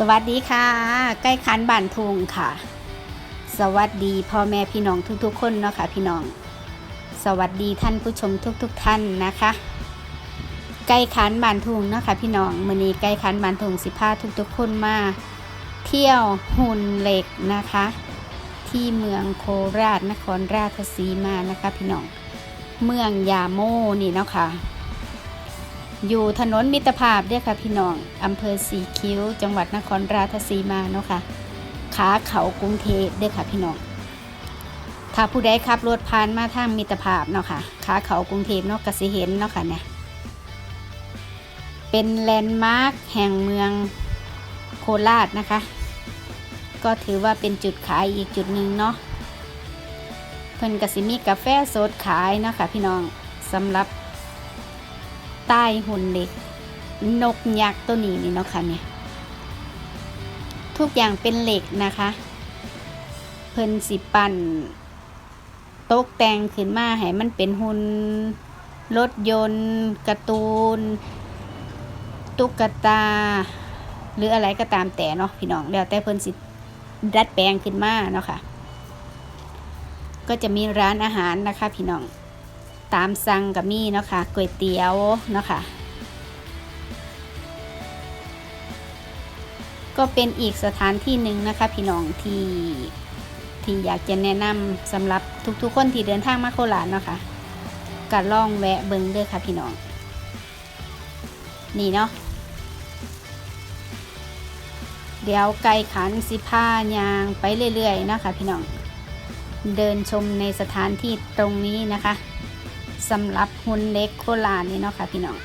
สวัสดีค่ะ ใกล้คันบ้านทุงค่ะ สวัสดีพ่อแม่พี่น้องทุกๆ คนเนาะค่ะพี่น้อง สวัสดีท่านผู้ชมทุก ๆ ท่านนะคะ ใกล้คันบ้านทุงเนาะค่ะพี่น้องมื้อนี้ใกล้คันบ้านทุงสิพาทุกๆ คนมา เที่ยวหุ่นเหล็กนะคะ ที่เมืองโคราชนครราชสีมานะคะ พี่น้อง เมืองยาโมนี่เนาะค่ะ อยู่ถนนมิตรภาพเด้อค่ะพี่น้องอำเภอสีคิ้ว จังหวัดนครราชสีมาเนาะค่ะขาเขากรุงเทพเด้อค่ะพี่น้องถ้าผู้ใดขับรถผ่านมาทางมิตรภาพเนาะค่ะขาเขากรุงเทพเนาะก็สิเห็นเนาะค่ะเนี่ยเป็นแลนด์มาร์คแห่งเมืองโคราชนะคะ ก็ถือว่าเป็นจุดขายอีกจุดหนึ่งเนาะเพิ่นก็สิมีกาแฟสดขายเนาะค่ะพี่น้องสำหรับ ใต้หุ่นเหล็ก นกยักษ์ตัวนี้นี่เนาะค่ะเนี่ยทุกอย่างเป็นเหล็กนะคะ เพิ่นสิปั่นตกแต่งขึ้นมาให้มันเป็นหุ่นรถยนต์การ์ตูน ตุ๊กตา หรืออะไรก็ตามแต่เนาะพี่น้องแล้วแต่เพิ่นสิดัดแปลงขึ้นมาเนาะค่ะ ก็จะมีร้านอาหารนะคะพี่น้อง ตามสั่งกับมีเนาะค่ะก๋วยเตี๋ยวเนาะค่ะก็เป็นอีกสถานที่หนึ่งนะคะ พี่น้องที่ที่อยากจะแนะนำสำหรับทุกๆคนที่เดินทางมาโคราชเนาะค่ะก็ล่องแวะเบิงเด้อค่ะพี่น้อง นี่เนาะเดี๋ยวไก่ขันสิผ้ายางไปเรื่อยๆนะคะพี่น้อง เดินชมในสถานที่ตรงนี้นะคะ สำหรับหุ่นเล็กโคราชนี่เนาะค่ะพี่น้อง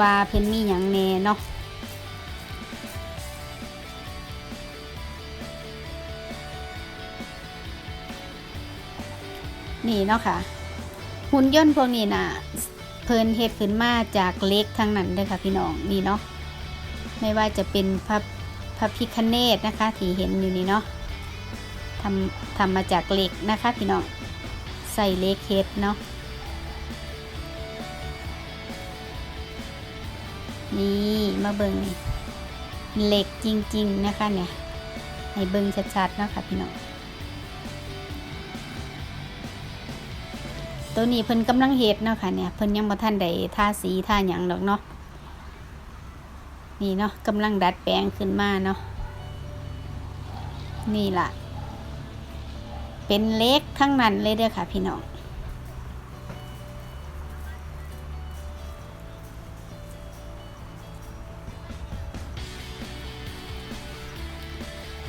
ว่าเพิ่นมีอย่างแน่เนาะนี่เนาะค่ะ หุ่นยนต์พวกนี้น่ะเพิ่นเฮ็ดขึ้นมาจากเหล็กทั้งนั้นเด้อค่ะพี่น้องนี่เนาะไม่ว่าจะเป็นพระพระพิคเนตนะคะที่เห็นอยู่นี่เนาะทำทำมาจากเหล็กนะคะพี่น้อง ใส่เล็กเฮ็ดเนาะนี่มาเบิงนี่เหล็กจริง ๆ นะคะเนี่ยให้เบิงชัดๆเนาะค่ะพี่น้องตัวนี้เพิ่นกำลังเฮ็ดเนาะค่ะเนี่ยเพิ่นยังบ่ทันได้ทาสีทาหยังดอกเนาะนี่เนาะกำลังดัดแปลงขึ้นมาเนาะนี่ล่ะ เป็นเล็กทั้งนั้นเลยเด้อค่ะพี่น้อง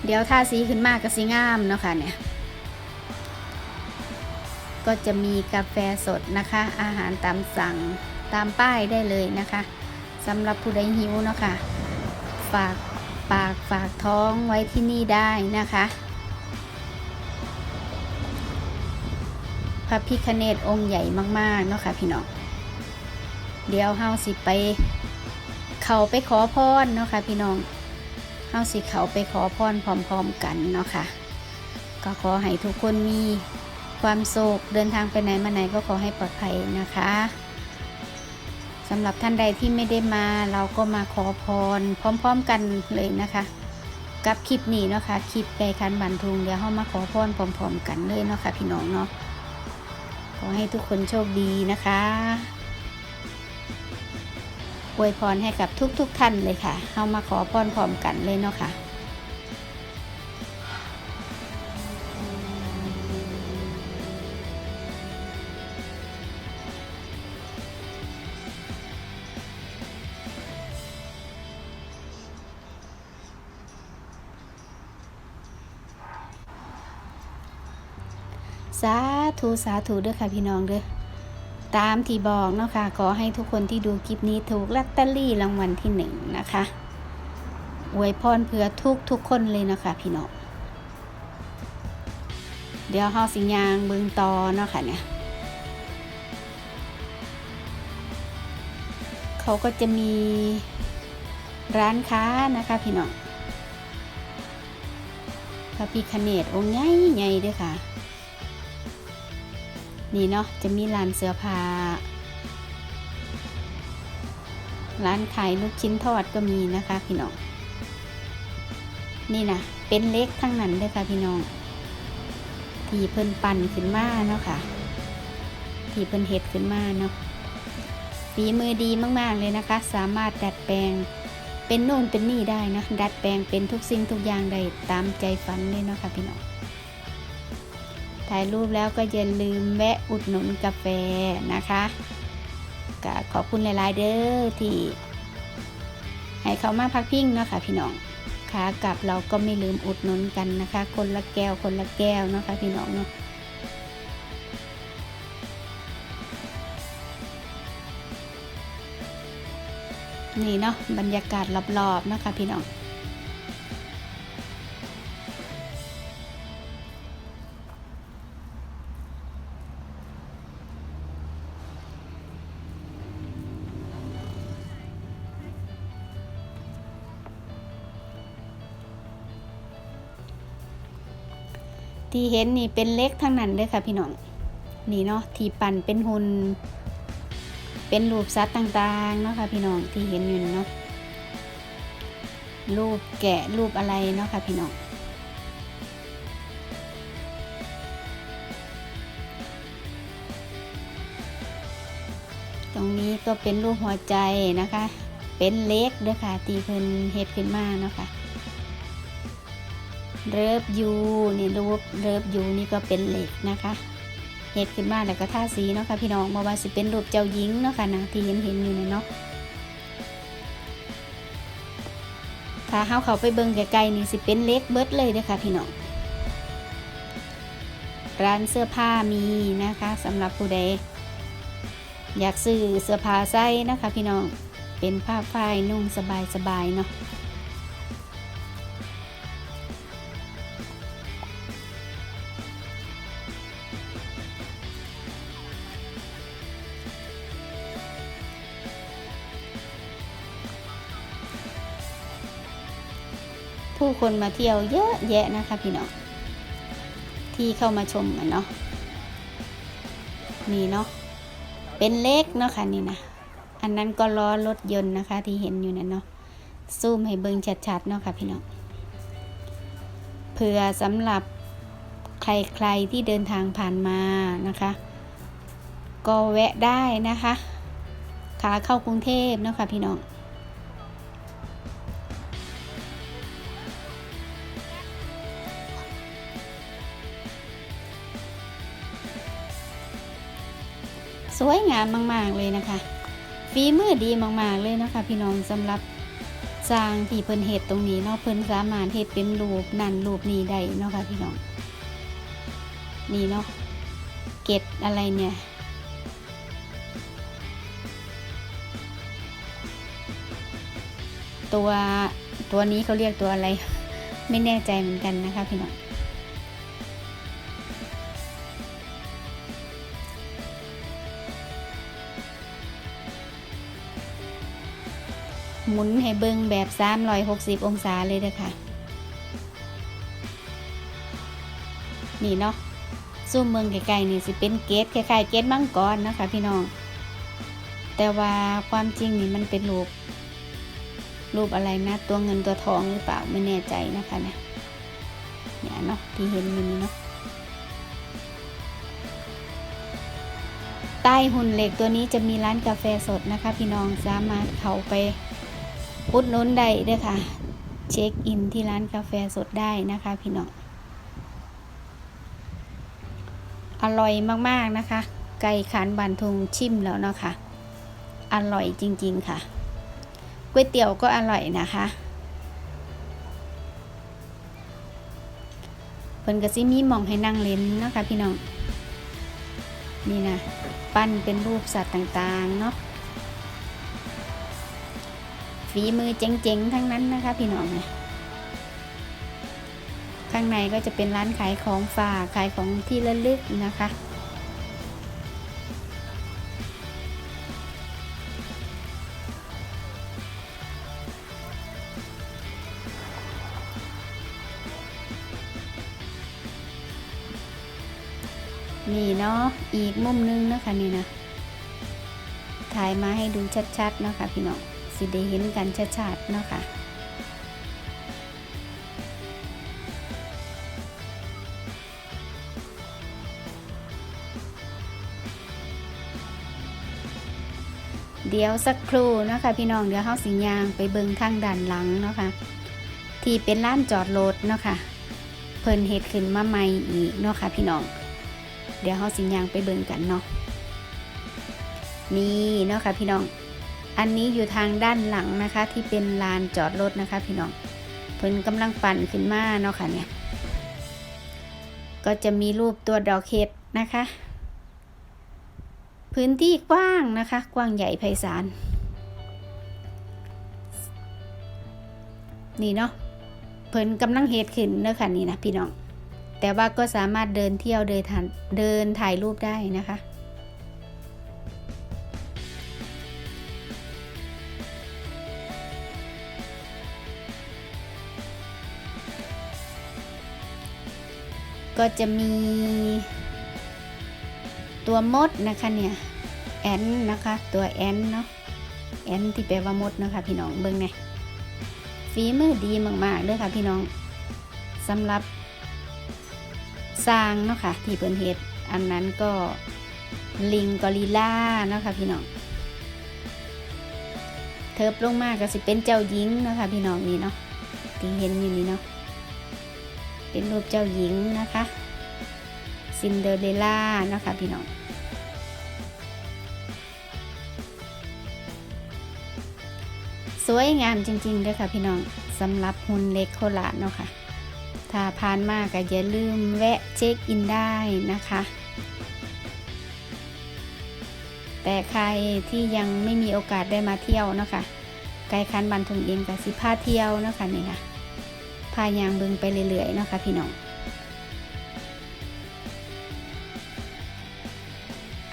เดี๋ยวทาสีขึ้นมากก็สีงามเนาะค่ะเนี่ย ก็จะมีกาแฟสดนะคะ อาหารตามสั่งตามป้ายได้เลยนะคะสำหรับผู้ใดหิวเนาะค่ะฝากปากฝากท้องไว้ที่นี่ได้นะคะ พระพิคเนตองค์ใหญ่มากๆเนาะค่ะพี่น้องเดี๋ยวเฮาสิไป เขาไปขอพรเนาะค่ะพี่น้องเฮาสิเขาไปขอพรพร้อมๆกันเนาะค่ะ ก็ขอให้ทุกคนมีความสุขเดินทางไปไหนมาไหนก็ขอให้ปลอดภัยนะคะสำหรับท่านใดที่ไม่ได้มาเราก็มาขอพร พร้อมๆกันเลยนะคะ กับคลิปนี้เนาะค่ะคลิปไก่คันบันทุงเดี๋ยวเฮามาขอพรพร้อมๆกันเลยเนาะค่ะพี่น้องเนาะ ขอให้ทุกคนโชคดีนะคะอวยพรให้กับทุกๆทท่านเลยค่ะ เข้ามาขอพรพร้อมกันเลยเนาะค่ะ สาธุสาธุเด้อค่ะพี่น้องเด้อตามที่บอกเนาะค่ะขอให้ทุกคนที่ดูคลิปนี้ถูกลอตเตอรี่รางวัลที่หนึ่งนะคะอวยพรเพื่อทุกทุกคนเลยนะคะพี่น้องเดี๋ยวเฮาสิยางเบิงตอเนาะค่ะเนี่ยเขาก็จะมีร้านค้านะคะพี่น้องพระพิคเนตองค์ใหญ่ใหญ่ด้วยค่ะ นี่เนาะจะมีร้านเสื้อผ้าร้านขายลูกชิ้นทอดก็มีนะคะพี่น้อง นี่นะเป็นเล็กทั้งนั้นเลยค่ะพี่น้อง ที่เพิ่นปั่นขึ้นมาเนาะค่ะ ที่เพิ่นเฮ็ดขึ้นมาเนาะฝีมือดีมากๆเลยนะคะ สามารถดัดแปลงเป็นโน่นเป็นนี่ได้นะ ดัดแปลงเป็นทุกสิ่งทุกอย่างได้ตามใจฝันเลยเนาะค่ะพี่น้อง ถ่ายรูปแล้วก็อย่าลืมแวะอุดหนุนกาแฟนะคะก็ขอบคุณหลาย ๆ เด้อที่ให้เขามาพักพิงเนาะค่ะพี่น้องขากลับเราก็ไม่ลืมอุดหนุนกันนะคะ คนละแก้วคนละแก้วเนาะค่ะพี่น้องเนาะนี่เนาะบรรยากาศรอบๆเนาะค่ะพี่น้อง ที่เห็นนี่เป็นเล็กทั้งนั้นเลยค่ะพี่น้อง นี่เนาะที่ปั่นเป็นหุ่น เป็นรูปสัตว์ต่างๆเนาะค่ะพี่น้องที่เห็นอยู่เนาะ รูปแกะรูปอะไรเนาะค่ะพี่น้องตรงนี้ก็เป็นรูปหัวใจนะคะ เป็นเล็กด้อค่ะ ตีเพิ่นเฮ็ดขึ้นมาเนาะค่ะ เริบยูนี่รูปเริบยูนี่ก็เป็นเหล็กนะคะเฮ็ดขึ้นมาแล้วก็ท่าสีเนาะค่ะพี่น้องมาว่าสิเป็นรูปเจ้าหญิงเนาะค่ะนะที่เห็นเห็นอยู่เนาะถ้าเฮาเขาไปเบิ่งไกลๆนี่สิเป็นเล็กเบิดเลยเด้อค่ะพี่น้องร้านเสื้อผ้ามีนะคะสำหรับผู้ใดอยากซื้อเสื้อผ้าใส่นะคะพี่น้องเป็นผ้าฝ้ายนุ่งสบายๆเนาะ คนมาเที่ยวเยอะแยะนะคะพี่น้องที่เข้ามาชมกันเนาะนี่เนาะเป็นเล็กเนาะค่ะนี่นะอันนั้นก็ล้อรถยนต์นะคะที่เห็นอยู่นั่นเนาะซูมให้เบิ่งชัดๆเนาะค่ะพี่น้องเผื่อสำหรับใครๆที่เดินทางผ่านมานะคะ ก็แวะได้นะคะ ขาเข้ากรุงเทพเนาะค่ะพี่น้อง วยงามมากๆเลยนะคะฝีมือดีมากๆเลยนะคะพี่น้องสำหรับสร้างที่เพิ่นเฮ็ดตรงนี้เนาะเพิ่นสามารถเฮ็ดเป็นรูปนั่นรูปนี้ได้เนาะค่ะพี่น้องนี่เนาะเกตอะไรเนี่ยตัวตัวนี้เขาเรียกตัวอะไร ไม่แน่ใจเหมือนกันนะคะพี่น้อง หมุนให้เบิ่งแบบ 360 องศาเลยเด้อค่ะ นี่เนาะซูมเมืองไกลๆนี่สิเป็นเกตคล้ายๆเกตมังกรนะคะ พี่น้อง แต่ว่าความจริงนี่มันเป็นรูป รูปอะไรนะ ตัวเงินตัวทองหรือเปล่าไม่แน่ใจนะคะเนี่ยเนี่ยเนาะที่เห็นอยู่นี่เนาะใต้หุ่นเหล็กตัวนี้จะมีร้านกาแฟสดนะคะ พี่น้องสามารถเข้าไป พุดหนุนได้ด้วยค่ะ เช็คอินที่ร้านกาแฟสดได้นะคะ พี่น้อง อร่อยมากๆนะคะ ไก่ขานบันทุงชิมแล้วเนาะค่ะ อร่อยจริงๆค่ะก๋วยเตี๋ยวก็อร่อยนะคะเพิ่นก็สิมีมองให้นั่งเล่นเนาะค่ะพี่น้อง นี่นะ ปั้นเป็นรูปสัตว์ต่างๆเนาะ ฝีมือเจ๋งๆ ทั้งนั้นนะคะ พี่น้องนะข้างในก็จะเป็นร้านขายของฝากขายของที่ระลึกนะคะ นี่เนาะอีกมุมนึงนะคะนี่นะถ่ายมาให้ดูชัดๆนะคะพี่น้อง สิได้เห็นกันชัดๆเนาะค่ะเดี๋ยวสักครู่เนาะคะพี่น้องเดี๋ยวเฮาสิยางไปเบิงทางด้านหลังเนาะค่ะที่เป็นร้านจอดรถเนาะค่ะเพิ่นเฮ็ดขึ้นมาใหม่อีกเนาะค่ะพี่น้อง เดี๋ยวเฮาสิยางไปเบิงกันเนาะนี่เนาะค่ะพี่น้อง อันนี้อยู่ทางด้านหลังนะคะ ที่เป็นลานจอดรถนะคะ พี่น้องเพิ่นกำลังปั่นขึ้นมาเนาะค่ะเนี่ย ก็จะมีรูปตัวดอกเห็ดนะคะ พื้นที่กว้างนะคะ กว้างใหญ่ไพศาลนี่เนาะเพิ่นกำลังเฮ็ดขึ้นเนอะค่ะนี่นะพี่น้องแต่ว่าก็สามารถเดินเที่ยวเดินเดินถ่ายรูปได้นะคะ ก็จะมีตัวมดนะคะเนี่ยแอนนะคะ ตัวแอนเนาะแอนที่แปลว่ามดนะคะพี่น้องเบิ่งไงฝีมือดีมากๆเลยค่ะพี่น้องสำหรับสร้างเนาะค่ะที่เพิ่นเฮ็ดอันนั้นก็ลิงกอริลล่าเนาะค่ะพี่น้องเทิบลงมากก็สิเป็นเจ้าหญิงเนาะค่ะพี่น้องนี่เนาะที่เห็นอยู่นี่เนาะ เป็นรูปเจ้าหญิงนะคะ ซินเดอเรลล่านะคะพี่น้องสวยงามจริงๆด้วยค่ะพี่น้องสำหรับหุ่นเล็กโคราชเนาะค่ะ ถ้าผ่านมาก็อย่าลืมแวะเช็คอินได้นะคะ แต่ใครที่ยังไม่มีโอกาสได้มาเที่ยวเนาะค่ะไกลคันบันทุงเองกับสิพาเที่ยวเนาะค่ะนี่ค่ะ พายางเบึงไปเรื่อยๆเนาะค่ะพี่น้อง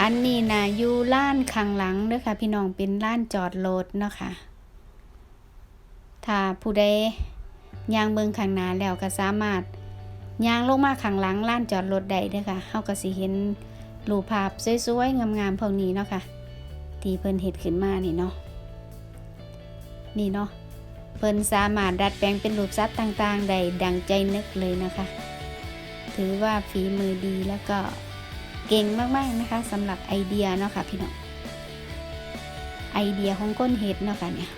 อันนี้นะอยู่ล้านข้างหลังเด้อค่ะพี่น้องเป็นล้านจอดรถเนาะค่ะ ถ้าผู้ใดยางเบิงข้างหน้าแล้วก็สามารถยางลงมาข้างหลังล้านจอดรถได้เด้อค่ะเฮาก็สิเห็นรูปภาพสวยๆงามๆพวกนี้เนาะค่ะที่เพิ่นเฮ็ดขึ้นมานี่เนาะนี่เนาะ เพิ่นสามารถดัดแปลงเป็นรูปสัตว์ต่างๆได้ดังใจนึกเลยนะคะ ถือว่าฝีมือดีแล้วก็เก่งมากๆนะคะสำหรับไอเดียเนาะค่ะพี่น้องไอเดียของก้นเห็ดเนาะค่ะเนี่ย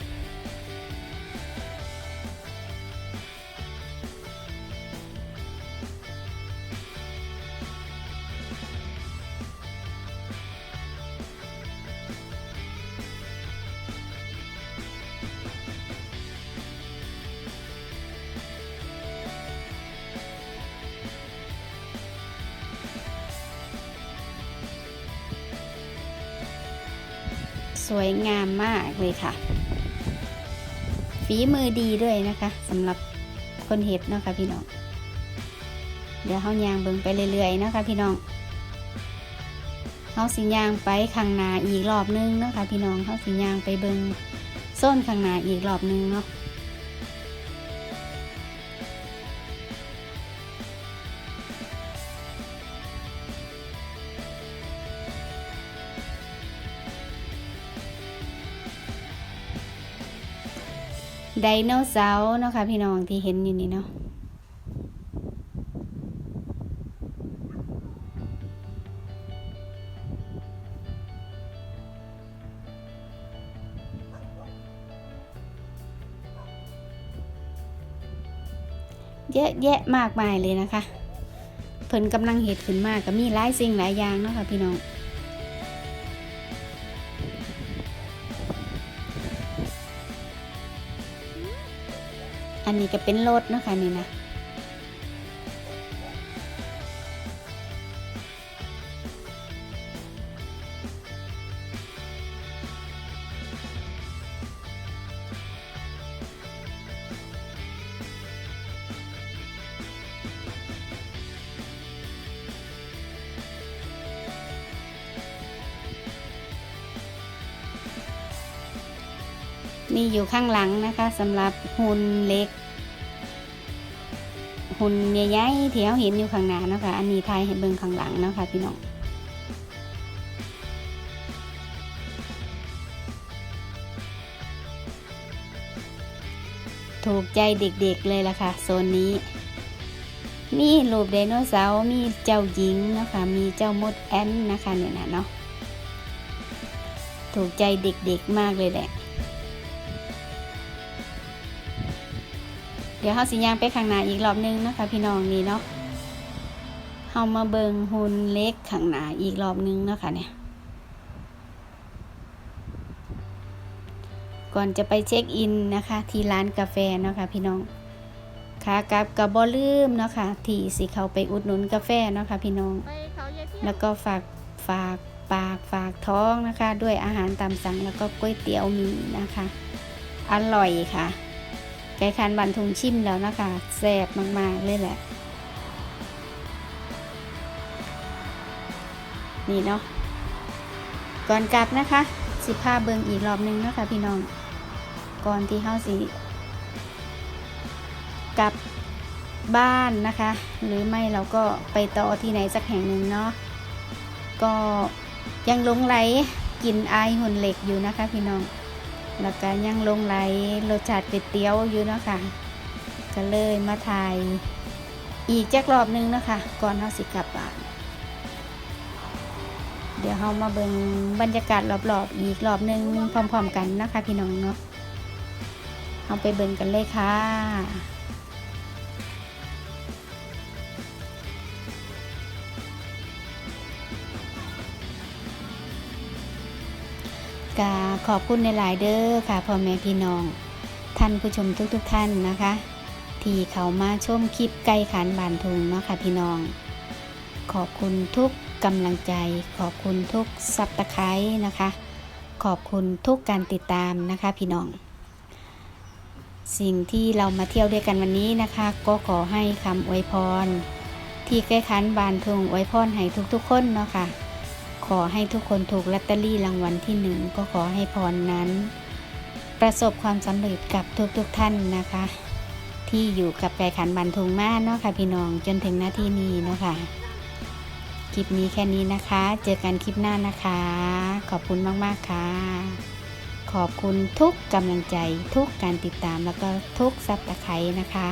สวยงามมากเลยค่ะ ฝีมือดีด้วยนะคะสำหรับคนเห็ดเนาะค่ะพี่น้อง เดี๋ยวเขายางเบิ่งไปเรื่อยๆเนาะค่ะพี่น้องเขาสิยางไปข้างหน้าอีกรอบนึงเนาะค่ะพี่น้องเขาสิยางไปเบิ่งโซนข้างหน้าอีกรอบนึงเนาะ ไดโนเสาร์เนาะค่ะพี่น้องที่เห็นอยู่นี่เนาะเยอะแยะมากมายเลยนะคะ เพิ่นกำลังเห็ดขึ้นมากก็มีหลายสิ่งหลายอย่างเนาะค่ะพี่น้อง อันนี้ก็เป็นรถเนาะคะนี่นะ อยู่ข้างหลังนะคะสำหรับหุ่นเล็ก หุ่นใหญ่ๆที่เราเห็นอยู่ข้างหน้านะคะอันนี้ทายให้เบิ่งข้างหลังนะคะพี่น้องถูกใจเด็กๆเลยล่ะค่ะโซนนี้ มีรูปไดโนเสาร์มีเจ้าหญิงนะคะมีเจ้ามดแอนนะคะเนี่ยนะเนาะถูกใจเด็กๆมากเลยแหละ ดี๋ยวเขาสิย่างไปข้างหน้าอีกรอบนึงนะคะพี่น้องนี่เนาะเฮามาเบิงหุ่นเล็กข้างหน้าอีกรอบนึงเนาะคะเนี่ยก่อนจะไปเช็คอินนะคะ ที่ร้านกาแฟเนาะค่ะพี่น้องขากับกับบอลืมเนาะค่ะที่สิเขาไปอุดหนุนกาแฟเนาะค่ะพี่น้อง แล้วก็ฝากฝากปากฝากท้องนะคะ ด้วยอาหารตามสั่งแล้วก็ก๋วยเตี๋ยวมีนะคะ อร่อยค่ะ ไก่คันบันทุงชิมแล้วนะคะแซ่บมาก ๆ เลยแหละ นี่เนาะก่อนกลับนะคะ สิพาเบิงอีกรอบนึงนะคะพี่น้อง ก่อนที่เฮาสิกลับบ้านนะคะ หรือไม่เราก็ไปต่อที่ไหนสักแห่งหนึ่งเนาะก็ยังหลงไหลกินไอหุ่นเหล็กอยู่นะคะพี่น้อง แล้วก็ยังลงไหลรสชาติเป็ดเตี๋ยวอยู่เนาะค่ะก็เลยมาถ่ายอีกจักรอบหนึงนะคะก่อนเฮาสิกลับบ้านเดี๋ยวเรามาเบิ่งบรรยากาศรอบๆอีกรอบหนึงพร้อมๆกันนะคะพี่น้องเนาะเอาไปเบิ่งกันเลยค่ะ กาขอบคุณในหลายเด้อค่ะพ่อแม่พี่น้อง ท่านผู้ชมทุกๆทท่านนะคะ ที่เขามาชมคลิปไก่ขันบานทุงเนาะค่ะพี่น้อง ขอบคุณทุกกำลังใจ ขอบคุณทุกซับตะไคร้นะคะ ขอบคุณทุกการติดตามนะคะพี่น้อง สิ่งที่เรามาเที่ยวด้วยกันวันนี้นะคะ ก็ขอให้คำอวยพร ที่ใกล้คันบานทุงอวยพรให้ทุกๆคนเนาะค่ะ ขอให้ทุกคนถูกลอตเตอรี่รางวัลที่หนึ่งก็ขอให้พรนั้น ประสบความสำเร็จกับทุกๆทท่านนะคะ ที่อยู่กับไก่ขันบันทุงมาเนาะค่ะพี่น้องจนถึงหน้าที่นี้เนาะค่ะคลิปนี้แค่นี้นะคะ เจอกันคลิปหน้านะคะ ขอบคุณมากๆค่ะ ขอบคุณทุกกำลังใจทุกการติดตามแล้วก็ทุกซับตะไคร้นะคะ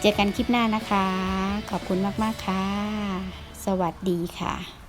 เจอกันคลิปหน้านะคะ ขอบคุณมากๆค่ะ สวัสดีค่ะ